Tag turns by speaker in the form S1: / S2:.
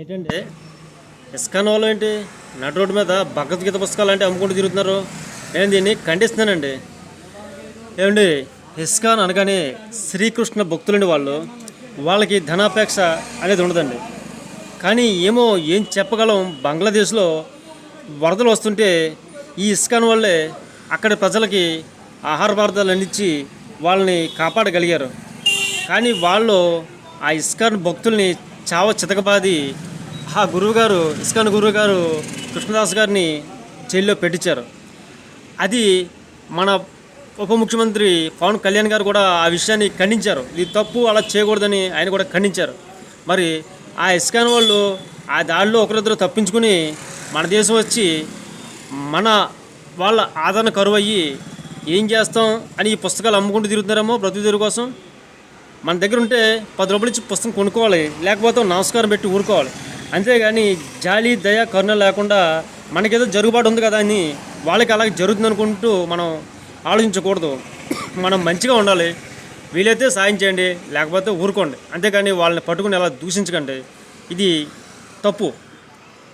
S1: ఏంటంటే ఇస్కాన్ వాళ్ళు ఏంటి నడు రోడ్డు మీద భగవద్గీత పుస్తకాలు అంటే అమ్ముకుంటూ తిరుగుతున్నారు. నేను దీన్ని ఖండిస్తున్నానండి. ఏమండి ఇస్కాన్ అనగానే శ్రీకృష్ణ భక్తులండి వాళ్ళు. వాళ్ళకి ధనాపేక్ష అనేది ఉండదండి. కానీ ఏమో ఏం చెప్పగలం బంగ్లాదేశ్లో వరదలు వస్తుంటే ఈ ఇస్కాన్ వాళ్ళే అక్కడి ప్రజలకి ఆహార పదార్థాలు అందించి వాళ్ళని కాపాడగలిగారు. కానీ వాళ్ళు ఆ ఇస్కాన్ భక్తుల్ని చావ చితకబాది ఆ గురువుగారు ఇస్కాన్ గురువు గారు కృష్ణదాస్ గారిని జైల్లో పెట్టించారు. అది మన ఉప ముఖ్యమంత్రి పవన్ కళ్యాణ్ గారు కూడా ఆ విషయాన్ని ఖండించారు. ఇది తప్పు అలా చేయకూడదని ఆయన కూడా ఖండించారు. మరి ఆ ఇస్కాన్ వాళ్ళు ఆ దాడిలో ఒకరిద్దరు తప్పించుకుని మన దేశం వచ్చి మన వాళ్ళ ఆదరణ కరువు అయ్యి ఏం చేస్తాం అని ఈ పుస్తకాలు అమ్ముకుంటూ తిరుగుతున్నారేమో బ్రతుకు కోసం. మన దగ్గర ఉంటే పది రూపాయలు ఇచ్చి పుస్తకం కొనుక్కోవాలి లేకపోతే నమస్కారం పెట్టి ఊరుకోవాలి. అంతేగాని జాలి దయ కరుణ లేకుండా మనకేదో జరుగుబాటు ఉంది కదా అని వాళ్ళకి అలాగే జరుగుతుంది అనుకుంటూ మనం ఆలోచించకూడదు. మనం మంచిగా ఉండాలి. వీలైతే సాయం చేయండి లేకపోతే ఊరుకోండి. అంతేగాని వాళ్ళని పట్టుకుని అలా దూషించకండి. ఇది తప్పు.